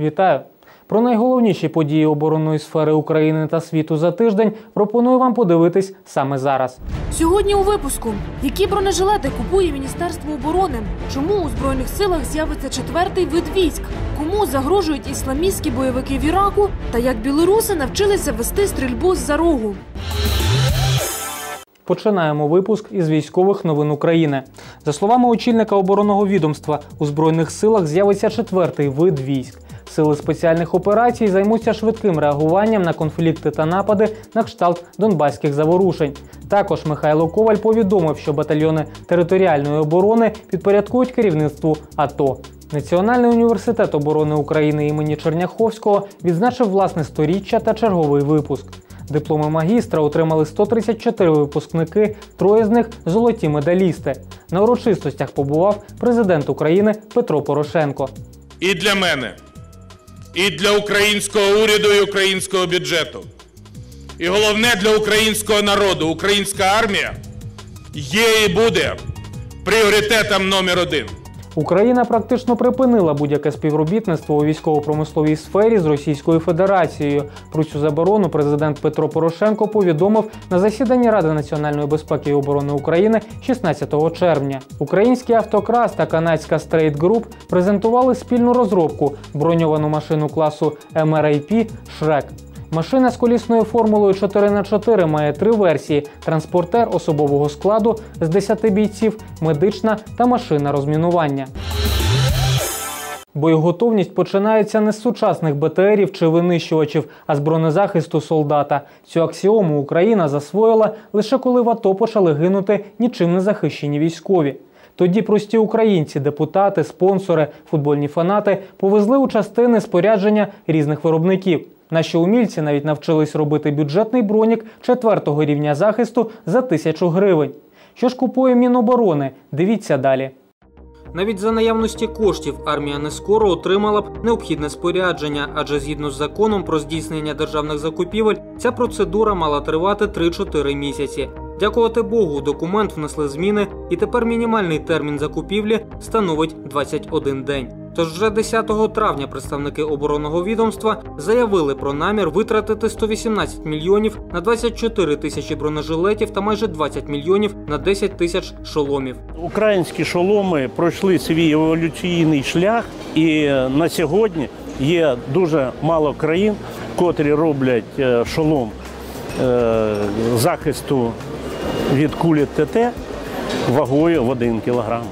Вітаю! Про найголовніші події оборонної сфери України та світу за тиждень пропоную вам подивитись саме зараз. Сьогодні у випуску які бронежилети купує Міністерство оборони? Чому у збройних силах з'явиться четвертий вид військ? Кому загрожують ісламістські бойовики в Іраку? Та як білоруси навчилися вести стрільбу з-за рогу? Починаємо випуск із військових новин України. За словами очільника оборонного відомства, у збройних силах з'явиться четвертий вид військ. Сили спеціальних операцій займуться швидким реагуванням на конфлікти та напади на кшталт донбаських заворушень. Також Михайло Коваль повідомив, що батальйони територіальної оборони підпорядкують керівництву АТО. Національний університет оборони України імені Черняховського відзначив власне сторіччя та черговий випуск. Дипломи магістра отримали 134 випускники, троє з них золоті медалісти. На урочистостях побував президент України Петро Порошенко. і для мене, і для українського уряду і українського бюджету. І головне для українського народу, українська армія є і буде пріоритетом номер один. Україна практично припинила будь-яке співробітництво у військово-промисловій сфері з Російською Федерацією. Про цю заборону президент Петро Порошенко повідомив на засіданні Ради національної безпеки і оборони України 16 червня. Український автокрас та канадська Straight Group презентували спільну розробку броньовану машину класу MRAP Шрек. Машина з колісною формулою 4х4 має три версії: транспортер особового складу з 10 бійців, медична та машина розмінування. Боєготовність починається не з сучасних БТРів чи винищувачів, а з бронезахисту солдата. Цю аксіому Україна засвоїла лише коли в АТО почали гинути нічим не захищені військові. Тоді прості українці, депутати, спонсори, футбольні фанати повезли у частини спорядження різних виробників. Наші умільці навіть навчились робити бюджетний бронік четвертого рівня захисту за тисячу гривень. Що ж купує Міноборони? Дивіться далі. Навіть за наявності коштів армія не скоро отримала б необхідне спорядження, адже згідно з законом про здійснення державних закупівель, ця процедура мала тривати 3-4 місяці. Дякувати Богу, документ внесли зміни, і тепер мінімальний термін закупівлі становить 21 день. Тож вже 10 травня представники оборонного відомства заявили про намір витратити 118 мільйонів на 24 тисячі бронежилетів та майже 20 мільйонів на 10 тисяч шоломів. Українські шоломи пройшли свій еволюційний шлях, і на сьогодні є дуже мало країн, котрі роблять е, шолом е, захисту від кулі ТТ вагою в 1 кілограм.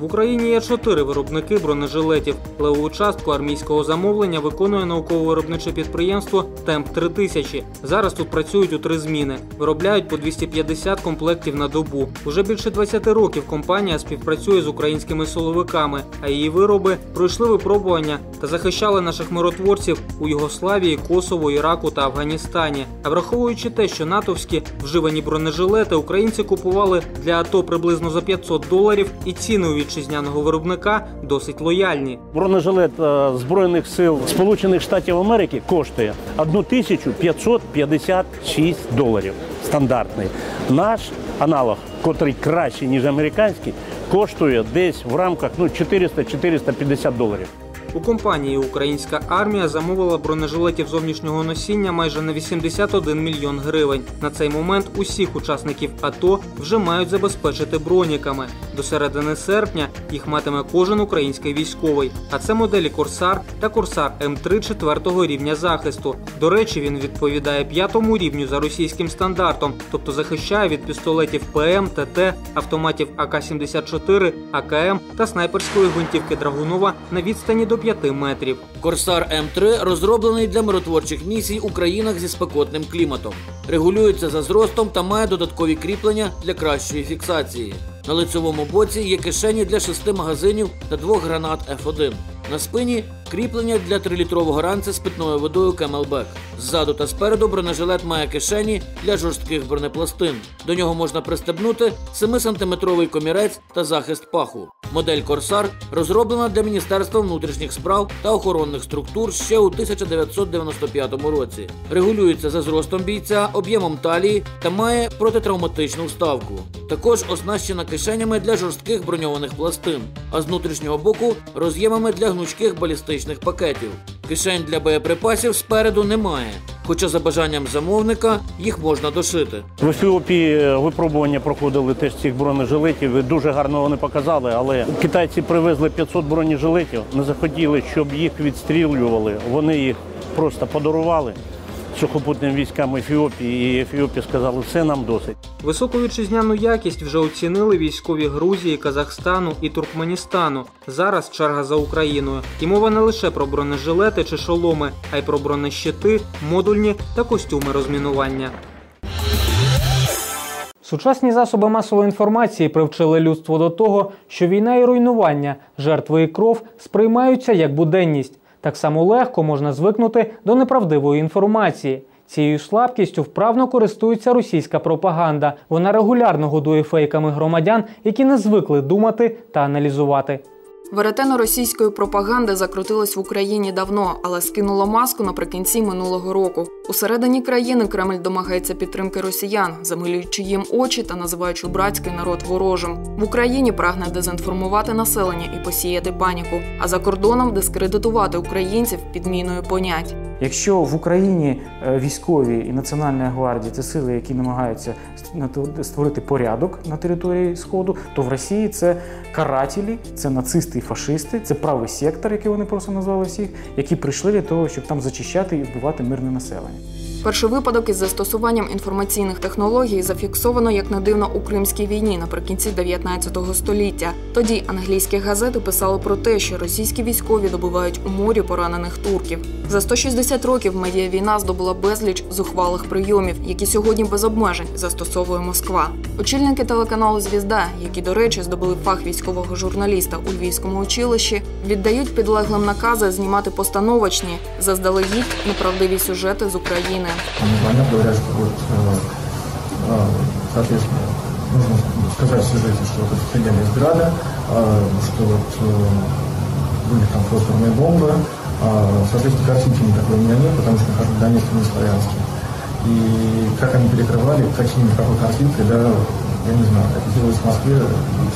В Україні є чотири виробники бронежилетів. Левову частку армійського замовлення виконує науково-виробниче підприємство Темп 3000 Зараз тут працюють у три зміни. Виробляють по 250 комплектів на добу. Уже більше 20 років компанія співпрацює з українськими силовиками, а її вироби пройшли випробування та захищали наших миротворців у Югославії, Косово, Іраку та Афганістані. А враховуючи те, що натовські вживані бронежилети українці купували для АТО приблизно за 500 доларів, і ціни у вітчизняного виробника досить лояльні. Бронежилет е, Збройних сил Сполучених Штатів Америки коштує 1556 доларів. Стандартний. Наш аналог, котрий кращий, ніж американський, коштує десь в рамках ну, 400-450 доларів. У компанії Українська армія замовила бронежилетів зовнішнього носіння майже на 81 мільйон гривень. На цей момент усіх учасників АТО вже мають забезпечити броніками. До середини серпня їх матиме кожен український військовий. А це моделі Корсар та Корсар М3 четвертого рівня захисту. До речі, він відповідає п'ятому рівню за російським стандартом, тобто захищає від пістолетів ПМ, ТТ, автоматів АК-74, АКМ та снайперської гвинтівки Драгунова на відстані до 5 метрів. Корсар М3 розроблений для миротворчих місій у країнах зі спекотним кліматом. Регулюється за зростом та має додаткові кріплення для кращої фіксації. На лицевому боці є кишені для шести магазинів та двох гранат F1. На спині кріплення для 3-літрового ранця з питною водою Camelback. Ззаду та спереду бронежилет має кишені для жорстких бронепластин. До нього можна пристебнути 7-сантиметровий комірець та захист паху. Модель Корсар розроблена для Міністерства внутрішніх справ та охоронних структур ще у 1995 році. Регулюється за зростом бійця, об'ємом талії та має протитравматичну вставку. Також оснащена кишенями для жорстких броньованих пластин, а з внутрішнього боку роз'ємами для гнучких балістичних пакетів. Кишень для боєприпасів спереду немає, хоча за бажанням замовника їх можна дошити. В Ефіопії випробування проходили теж цих бронежилетів. Дуже гарно вони показали, але китайці привезли 500 бронежилетів, не захотіли, щоб їх відстрілювали. Вони їх просто подарували сухопутним військам Ефіопії, і Ефіопія сказали, все нам досить. Високу вітчизняну якість вже оцінили військові Грузії, Казахстану і Туркменістану. Зараз черга за Україною. І мова не лише про бронежилети чи шоломи, а й про бронещити, модульні та костюми розмінування. Сучасні засоби масової інформації привчили людство до того, що війна і руйнування, жертви і кров сприймаються як буденність. Так само легко можна звикнути до неправдивої інформації. Цією слабкістю вправно користується російська пропаганда. Вона регулярно годує фейками громадян, які не звикли думати та аналізувати. Веретено російської пропаганди закрутилось в Україні давно, але скинуло маску наприкінці минулого року. Усередині країни Кремль домагається підтримки росіян, замилюючи їм очі та називаючи братський народ ворожим. В Україні прагне дезінформувати населення і посіяти паніку, а за кордоном дискредитувати українців підміною понять. Якщо в Україні е, військові і Національна гвардія це сили, які намагаються ст- створити порядок на території Сходу, то в Росії це карателі, це нацисти і фашисти, це правий сектор, який вони просто назвали всіх, які прийшли для того, щоб там зачищати і вбивати мирне населення. Перший випадок із застосуванням інформаційних технологій зафіксовано як не дивно у Кримській війні наприкінці 19 століття. Тоді англійські газети писали про те, що російські військові добувають у морі поранених турків. За 160 років медіавійна здобула безліч зухвалих прийомів, які сьогодні без обмежень застосовує Москва. Очільники телеканалу Звізда, які, до речі, здобули фах військового журналіста у Львівському училищі, віддають підлеглим накази знімати постановочні заздалегідь неправдиві сюжети з України. Они звонят, говорят, что вот, э, э, соответственно, нужно сказать в сюжете, что вот стреляли из града, что вот э, были там фосфорные бомбы. Соответственно, картинки никакой у меня нет, потому что нахожусь в Донецке, не Славянске. И как они перекрывали, какими, какой картинкой, да, я не знаю. Это делалось в Москве,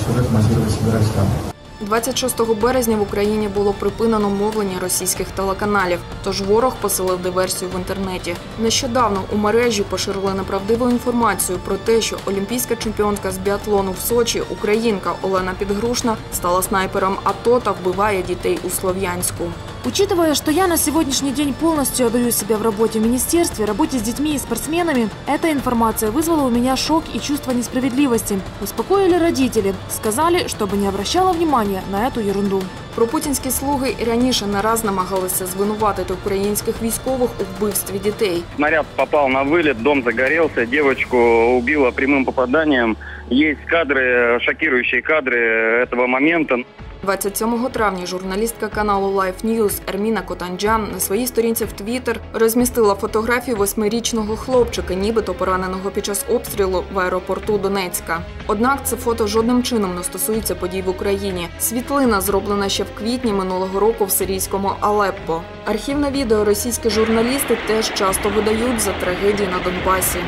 сюжет монтировали, собирались там. 26 березня в Україні було припинено мовлення російських телеканалів, тож ворог посилив диверсію в інтернеті. Нещодавно у мережі поширили неправдиву інформацію про те, що олімпійська чемпіонка з біатлону в Сочі, українка Олена Підгрушна, стала снайпером АТО та вбиває дітей у Слов'янську. Учитывая, что я на сегодняшний день полностью отдаю себя в работе в министерстве, работе с детьми и спортсменами, эта информация вызвала у меня шок и чувство несправедливости. Успокоили родители, сказали, чтобы не обращала внимания на эту ерунду. Пропутінські слуги і раніше не раз намагалися звинуватити українських військових у вбивстві дітей. Снаряд попал на вылет, дом загорелся, девочку убило прямым попаданием. Есть кадры, шокирующие кадры этого момента. 27 травня журналістка каналу Life News Ерміна Котанджан на своїй сторінці в Твіттер розмістила фотографію восьмирічного хлопчика, нібито пораненого під час обстрілу в аеропорту Донецька. Однак це фото жодним чином не стосується подій в Україні. Світлина зроблена ще в квітні минулого року в сирійському Алеппо. Архівне відео російські журналісти теж часто видають за трагедії на Донбасі.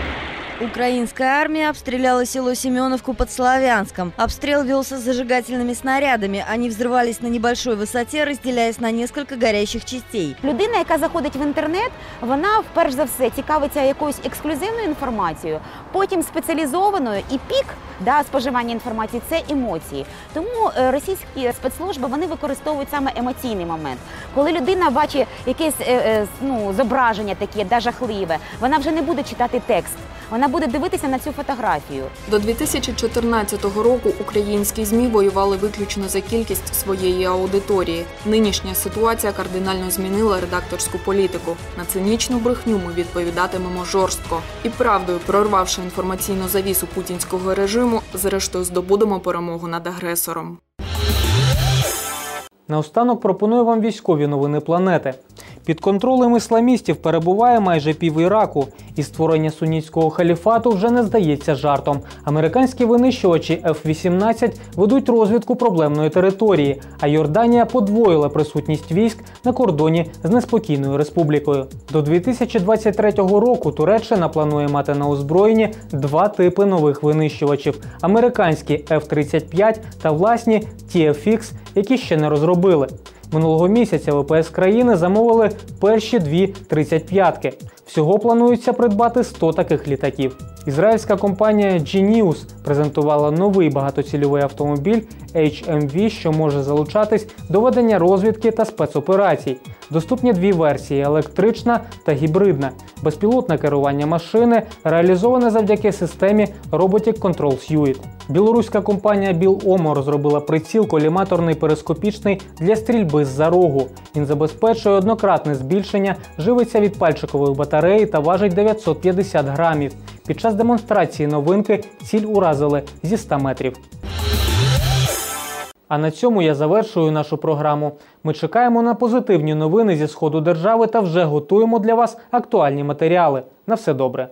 Украинская армия обстреляла село Семеновку под Славянском. Обстрел велся зажигательными снарядами. Они взрывались на небольшой высоте, разделяясь на несколько горящих частей. Людина, яка заходить в інтернет, вона вперш за все цікавиться якоюсь ексклюзивною інформацією, потім спеціалізованою і пік да, споживання інформації це емоції. Тому е, російські спецслужби вони використовують саме емоційний момент. Коли людина бачить якесь е, е, ну, зображення таке, да, жахливе, вона вже не буде читати текст, вона буде дивитися на цю фотографію. До 2014 року українські змі воювали виключно за кількість своєї аудиторії. Нинішня ситуація кардинально змінила редакторську політику. На цинічну брехню ми відповідатимемо жорстко і правдою, прорвавши інформаційну завісу путінського режиму, зрештою здобудемо перемогу над агресором. Наостанок пропоную вам військові новини планети. Під контролем ісламістів перебуває майже пів Іраку, і створення сунітського халіфату вже не здається жартом. Американські винищувачі F-18 ведуть розвідку проблемної території, а Йорданія подвоїла присутність військ на кордоні з неспокійною республікою. До 2023 року Туреччина планує мати на озброєнні два типи нових винищувачів: американські F-35 та власні TFX, які ще не розробили. Минулого місяця ВПС країни замовили перші дві 35-ки. Всього планується придбати 100 таких літаків. Ізраїльська компанія Genius презентувала новий багатоцільовий автомобіль HMV, що може залучатись до ведення розвідки та спецоперацій. Доступні дві версії електрична та гібридна. Безпілотне керування машини реалізоване завдяки системі Robotic Control Suite. Білоруська компанія Біломо розробила приціл коліматорний перископічний для стрільби з-за рогу. Він забезпечує однократне збільшення, живиться від пальчикової батареї та важить 950 грамів. Під час демонстрації новинки ціль уразили зі 100 метрів. А на цьому я завершую нашу програму. Ми чекаємо на позитивні новини зі сходу держави та вже готуємо для вас актуальні матеріали. На все добре.